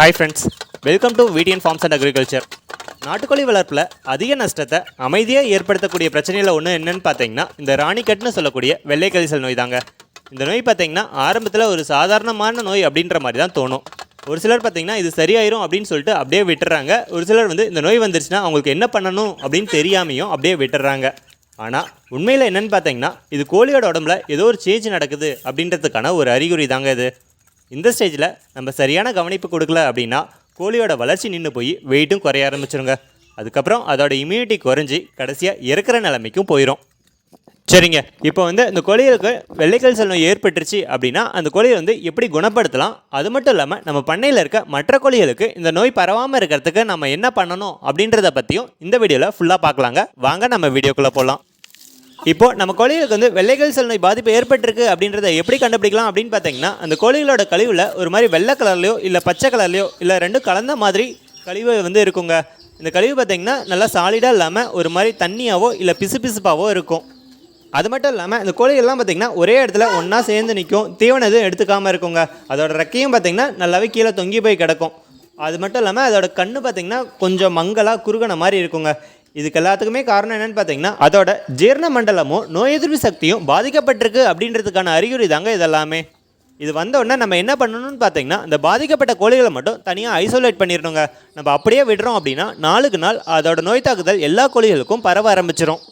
Hi friends welcome to VTN farms and agriculture நாட்டுக்கோழி வளர்ப்பில் அதிக நஷ்டத்தை அமைதியாக ஏற்படுத்தக்கூடிய பிரச்சனையில் ஒன்று என்னன்னு பார்த்தீங்கன்னா இந்த ராணிக்கட்னு சொல்லக்கூடிய வெள்ளை கரிசல் நோய் தாங்க இந்த நோய் பார்த்தீங்கன்னா ஆரம்பத்தில் ஒரு சாதாரணமான நோய் அப்படின்ற மாதிரி தான் தோணும். ஒரு சிலர் பார்த்தீங்கன்னா இது சரியாயிரும் அப்படின்னு சொல்லிட்டு அப்படியே விட்டுறாங்க. ஒரு சிலர் வந்து இந்த நோய் வந்துருச்சுன்னா அவங்களுக்கு என்ன பண்ணணும் அப்படின்னு தெரியாமையும் அப்படியே விட்டுறாங்க. ஆனால் உண்மையில் என்னன்னு பார்த்தீங்கன்னா இது கோழியோட உடம்புல ஏதோ ஒரு சேஞ்ச் நடக்குது அப்படின்றதுக்கான ஒரு அறிகுறி தாங்க இது. இந்த ஸ்டேஜில் நம்ம சரியான கவனிப்பு கொடுக்கல அப்படின்னா கோழியோட வளர்ச்சி நின்று போய் வெயிட்டும் குறைய ஆரம்பிச்சிருங்க. அதுக்கப்புறம் அதோட இம்யூனிட்டி குறைஞ்சி கடைசியாக இறக்குற நிலைமைக்கும் போயிடும் சரிங்க. இப்போ வந்து இந்த கோழிகளுக்கு வெள்ளைக்கல் செல் நோய் ஏற்பட்டுருச்சு அப்படின்னா அந்த கோழியை வந்து எப்படி குணப்படுத்தலாம்? அது மட்டும் இல்லாமல் நம்ம பண்ணையில் இருக்க மற்ற கோழிகளுக்கு இந்த நோய் பரவாமல் இருக்கிறதுக்கு நம்ம என்ன பண்ணணும் அப்படின்றத பற்றியும் இந்த வீடியோவில் ஃபுல்லாக பார்க்கலாங்க. வாங்க நம்ம வீடியோக்குள்ளே போகலாம் இப்போ நம்ம கோழிகளுக்கு வந்து வெள்ளைகள் செல் நோய் பாதிப்பு ஏற்பட்டிருக்கு அப்படின்றத எப்படி கண்டுபிடிக்கலாம் அப்படின்னு பார்த்தீங்கன்னா அந்த கோழிகளோட கழிவில் ஒரு மாதிரி வெள்ளை கலர்லையோ இல்லை பச்சை கலர்லையோ இல்லை ரெண்டும் கலந்த மாதிரி கழிவு வந்து இருக்குங்க. இந்த கழிவு பார்த்தீங்கன்னா நல்லா சாலிடாக இல்லாமல் ஒரு மாதிரி தண்ணியாவோ இல்லை பிசுபிசுப்பாவோ இருக்கும். அது மட்டும் இல்லாமல் இந்த கோழிகள்லாம் பார்த்தீங்கன்னா ஒரே இடத்துல ஒன்றா சேர்ந்து நிற்கும் தீவனம் எதுவும் எடுத்துக்காமல் இருக்குங்க. அதோட ரெக்கையும் பார்த்தீங்கன்னா நல்லாவே கீழே தொங்கி போய் கிடக்கும். அது மட்டும் இல்லாமல் அதோட கண்ணு பார்த்தீங்கன்னா கொஞ்சம் மங்கலாக குறுகன மாதிரி இருக்குங்க. இதுக்கு எல்லாத்துக்குமே காரணம் என்னன்னு பார்த்தீங்கன்னா அதோட ஜீரண மண்டலமும் நோய் எதிர்ப்பு சக்தியும் பாதிக்கப்பட்டிருக்கு அப்படின்றதுக்கான அறிகுறி தாங்க இதெல்லாமே. இது வந்தோடனே நம்ம என்ன பண்ணணும்னு பார்த்தீங்கன்னா இந்த பாதிக்கப்பட்ட கோழிகளை மட்டும் தனியாக ஐசோலேட் பண்ணிடணுங்க. நம்ம அப்படியே விடுறோம் அப்படின்னா நாளுக்கு நாள் அதோட நோய் தாக்குதல் எல்லா கோழிகளுக்கும் பரவ ஆரம்பிச்சிடும்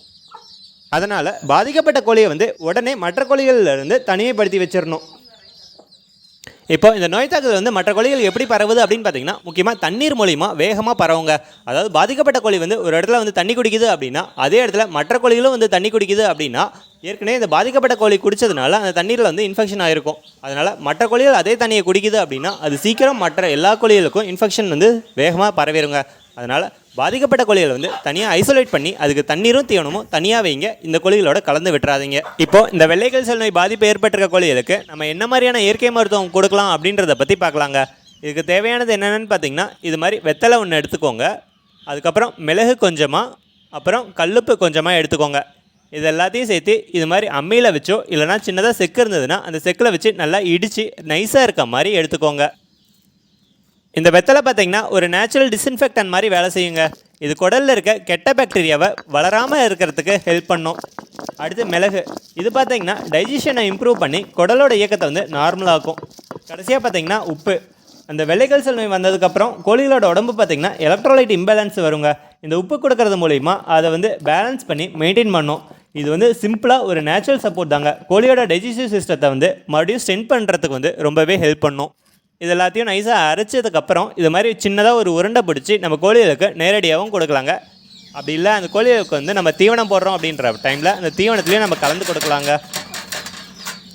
அதனால் பாதிக்கப்பட்ட கோழியை வந்து உடனே மற்ற கோழிகள்லருந்து தனிமைப்படுத்தி வச்சிடணும். இப்போ இந்த நோய் தாக்குதல் வந்து மற்ற கோழிகள் எப்படி பரவுது அப்படின்னு பார்த்தீங்கன்னா முக்கியமாக தண்ணீர் மூலிமா வேகமாக பரவுங்க. அதாவது பாதிக்கப்பட்ட கோழி வந்து ஒரு இடத்துல வந்து தண்ணி குடிக்குது அப்படின்னா அதே இடத்துல மற்ற கோழிகளும் வந்து தண்ணி குடிக்குது அப்படின்னா ஏற்கனவே இந்த பாதிக்கப்பட்ட கோழி குடித்ததுனால அந்த தண்ணீரில் வந்து இன்ஃபெக்ஷன் ஆயிருக்கும். அதனால் மற்ற கோழிகள் அதே தண்ணியை குடிக்குது அப்படின்னா அது சீக்கிரம் மற்ற எல்லா கோழிகளுக்கும் இன்ஃபெக்ஷன் வந்து வேகமாக பரவிடுங்க அதனால் பாதிக்கப்பட்ட கோழிகள் வந்து தனியாக ஐசோலேட் பண்ணி அதுக்கு தண்ணீரும் தீவனமும் தனியாக வைங்க. இந்த கோழிகளோட கலந்து விட்டுறாதீங்க. இப்போ இந்த வெள்ளைக்கல் செல் நோய் பாதிப்பு ஏற்பட்டிருக்க கோழிகளுக்கு நம்ம என்ன மாதிரியான இயற்கை மருத்துவம் கொடுக்கலாம் அப்படின்றத பற்றி பார்க்கலாங்க. இதுக்கு தேவையானது என்னென்னு பார்த்தீங்கன்னா இது மாதிரி வெத்தலை ஒன்று எடுத்துக்கோங்க. அதுக்கப்புறம் மிளகு கொஞ்சமாக அப்புறம் கல்லுப்பு கொஞ்சமாக எடுத்துக்கோங்க. இது எல்லாத்தையும் சேர்த்து இது மாதிரி அம்மியில் வச்சோ இல்லைனா சின்னதாக செக்கு இருந்ததுன்னா அந்த செக்கில் வச்சு நல்லா இடித்து நைஸாக இருக்க மாதிரி எடுத்துக்கோங்க. இந்த வெத்தலை பார்த்தீங்கன்னா ஒரு நேச்சுரல் டிஸ்இன்ஃபெக்டன் மாதிரி வேலை செய்யுங்க. இது குடலில் இருக்க கெட்ட பாக்டீரியாவை வளராமல் இருக்கிறதுக்கு ஹெல்ப் பண்ணும். அடுத்து மிளகு. இது பார்த்தீங்கன்னா டைஜஷனை இம்ப்ரூவ் பண்ணி குடலோட இயக்கத்தை வந்து நார்மலாகும் கடைசியாக பார்த்தீங்கன்னா உப்பு. அந்த வெள்ளைக்கல் செல் நோய் வந்ததுக்கப்புறம் கோழிகளோட உடம்பு பார்த்தீங்கன்னா எலக்ட்ரோலைட் இம்பேலன்ஸ் வருங்க. இந்த உப்பு கொடுக்கறது மூலிமா அதை வந்து பேலன்ஸ் பண்ணி மெயின்டைன் பண்ணும். இது வந்து சிம்பிளாக ஒரு நேச்சுரல் சப்போர்ட் தாங்க. கோழியோட டைஜஸ்டிவ் சிஸ்டத்தை வந்து மறுபடியும் ஸ்ட்ரென்த் பண்ணுறதுக்கு வந்து ரொம்பவே ஹெல்ப் பண்ணும். இது எல்லாத்தையும் நைஸாக அரைச்சதுக்கப்புறம் இது மாதிரி சின்னதாக ஒரு உருண்டை பிடிச்சி நம்ம கோழிகளுக்கு நேரடியாகவும் கொடுக்கலாங்க. அப்படி இல்லை அந்த கோழிகளுக்கு வந்து நம்ம தீவனம் போடுறோம் அப்படின்ற டைமில் அந்த தீவனத்துலேயும் நம்ம கலந்து கொடுக்கலாங்க.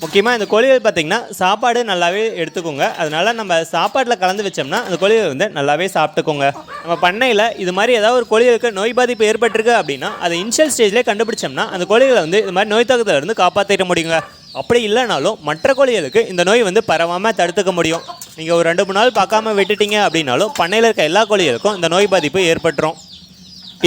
முக்கியமாக இந்த கோழிகள் பார்த்திங்கன்னா சாப்பாடு நல்லாவே எடுத்துக்கோங்க. அதனால் நம்ம சாப்பாட்டில் கலந்து வச்சோம்னா அந்த கோழிகள் வந்து நல்லாவே சாப்பிட்டுக்கோங்க. நம்ம பண்ணையில் இது மாதிரி ஏதாவது ஒரு கோழிகளுக்கு நோய் பாதிப்பு ஏற்பட்டிருக்கு அப்படின்னா அதை இனிஷியல் ஸ்டேஜ்லேயே கண்டுபிடிச்சோம்னா அந்த கோழிகளை வந்து இது மாதிரி நோய் தாக்கத்தில் இருந்து காப்பாற்றிட முடியுங்க. அப்படி இல்லைனாலும் மற்ற கோழிகளுக்கு இந்த நோய் வந்து பரவாமல் தடுத்துக்க முடியும். நீங்கள் ஒரு ரெண்டு மூணு நாள் பார்க்காம விட்டுட்டீங்க அப்படின்னாலும் பண்ணையில் இருக்க எல்லா கோழிகளுக்கும் இந்த நோய் பாதிப்பு ஏற்பட்டுரும்.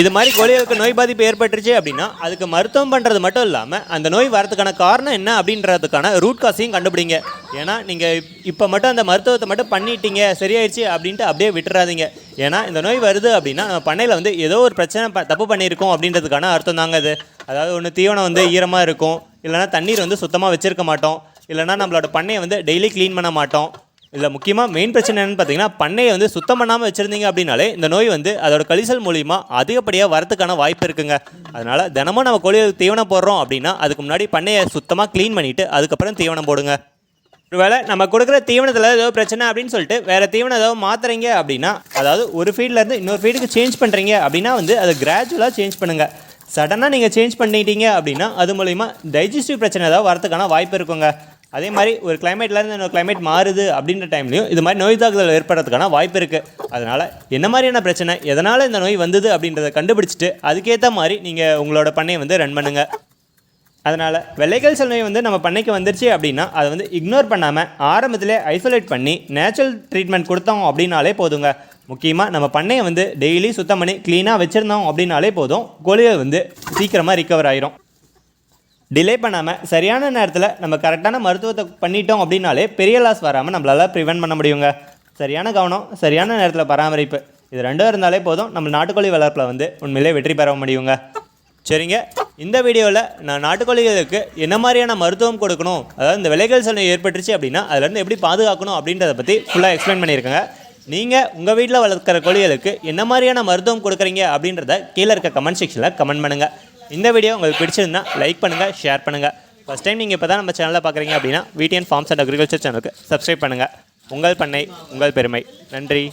இது மாதிரி கோழிகளுக்கு நோய் பாதிப்பு ஏற்பட்டுருச்சு அப்படின்னா அதுக்கு மருத்துவம் பண்ணுறது மட்டும் இல்லாமல் அந்த நோய் வரதுக்கான காரணம் என்ன அப்படின்றதுக்கான ரூட் காசையும் கண்டுபிடிங்க. ஏன்னா நீங்கள் இப்போ மட்டும் அந்த மருத்துவத்தை மட்டும் பண்ணிட்டீங்க சரியாயிடுச்சு அப்படின்ட்டு அப்படியே விட்டுறாதீங்க. ஏன்னா இந்த நோய் வருது அப்படின்னா நம்ம பண்ணையில் வந்து ஏதோ ஒரு பிரச்சனை ப தப்பு பண்ணியிருக்கோம் அப்படின்றதுக்கான அர்த்தம் தாங்க அது. அதாவது ஒன்று தீவனம் வந்து ஈரமாக இருக்கும். இல்லைனா தண்ணீர் வந்து சுத்தமாக வச்சுருக்க மாட்டோம். இல்லைனா நம்மளோட பண்ணையை வந்து டெய்லி க்ளீன் பண்ண மாட்டோம். இதில் முக்கியமாக மெயின் பிரச்சனை என்னென்னு பார்த்தீங்கன்னா பண்ணையை வந்து சுத்தம் பண்ணாமல் வச்சுருந்தீங்க அப்படின்னாலே இந்த நோய் வந்து அதோட கழிசல் மூலிமா அதிகப்படியாக வரத்துக்கான வாய்ப்பு இருக்குங்க. அதனால் தினமும் நம்ம கோழிகளுக்கு தீவனம் போடுறோம் அப்படின்னா அதுக்கு முன்னாடி பண்ணையை சுத்தமாக க்ளீன் பண்ணிவிட்டு அதுக்கப்புறம் தீவனம் போடுங்க. ஒருவேளை நம்ம கொடுக்குற தீவனத்தில் ஏதோ பிரச்சனை அப்படின்னு சொல்லிட்டு வேறு தீவனம் ஏதோ மாற்றுறீங்க அப்படின்னா அதாவது ஒரு ஃபீட்லேருந்து இன்னொரு ஃபீல்டுக்கு சேஞ்ச் பண்ணுறீங்க அப்படின்னா வந்து அதை கிராஜுவலாக சேஞ்ச் பண்ணுங்கள் சடனாக நீங்கள் சேஞ்ச் பண்ணிட்டீங்க அப்படின்னா அது மூலிமா டைஜஸ்டிவ் பிரச்சனை ஏதாவது வரதுக்கான வாய்ப்பு இருக்குங்க. அதே மாதிரி ஒரு கிளைமேட்லேருந்து இன்னொரு கிளைமேட் மாறுது அப்படின்ற டைம்லையும் இது மாதிரி நோய் தாக்குதல் ஏற்படுறதுக்கான வாய்ப்பு இருக்குது அதனால் என்ன மாதிரியான பிரச்சனை எதனால் இந்த நோய் வந்தது அப்படின்றத கண்டுபிடிச்சிட்டு அதுக்கேற்ற மாதிரி நீங்கள் உங்களோட பண்ணையை வந்து ரன் பண்ணுங்கள் அதனால் வெள்ளைக்கல் செல் நோய் வந்து நம்ம பண்ணைக்கு வந்துருச்சு அப்படின்னா அதை வந்து இக்னோர் பண்ணாமல் ஆரம்பத்திலே ஐசோலேட் பண்ணி நேச்சுரல் ட்ரீட்மெண்ட் கொடுத்தோம் அப்படின்னாலே போதுங்க. முக்கியமாக நம்ம பண்ணையை வந்து டெய்லி சுத்தம் பண்ணி க்ளீனாக வச்சுருந்தோம் அப்படின்னாலே போதும். கோழிகள் வந்து சீக்கிரமாக ரிக்கவர் ஆயிரும். டிலே பண்ணாமல் சரியான நேரத்தில் நம்ம கரெக்டான மருத்துவத்தை பண்ணிட்டோம் அப்படின்னாலே பெரிய லாஸ் வராமல் நம்மளால் ப்ரிவென்ட் பண்ண முடியுங்க. சரியான கவனம் சரியான நேரத்தில் பராமரிப்பு. இது ரெண்டும் இருந்தாலே போதும். நம்ம நாட்டுக்கோழி வளர்ப்பில் வந்து உண்மையிலே வெற்றி பெற முடியுங்க. சரிங்க? இந்த வீடியோவில் நான் நாட்டுக்கோழிகளுக்கு என்ன மாதிரியான மருத்துவம் கொடுக்கணும்? அதாவது இந்த விலைகள் சண்டை ஏற்பட்டுருச்சு அப்படின்னா அதுலேருந்து எப்படி பாதுகாக்கணும் அப்படின்றத பற்றி ஃபுல்லாக எக்ஸ்பிளைன் பண்ணியிருக்கேங்க. நீங்கள் உங்கள் வீட்டில் வளர்க்குற கோழிகளுக்கு என்ன மாதிரியான மருத்துவம் கொடுக்குறீங்க அப்படின்றத கீழே இருக்க கமெண்ட் செக்ஷனில் கமெண்ட் பண்ணுங்கள் இந்த வீடியோ உங்களுக்கு பிடிச்சிருந்தா லைக் பண்ணுங்கள் ஷேர் பண்ணுங்கள் ஃபஸ்ட் டைம் நீங்கள் இப்போ தான் நம்ம சேனலில் பார்க்குறீங்க அப்படின்னா விடிஎன் ஃபார்ம்ஸ் அண்ட் அக்ரிகல்ச்சர் சேனலுக்கு சப்ஸ்கிரைப் பண்ணுங்கள் உங்கள் பண்ணை உங்கள் பெருமை. நன்றி.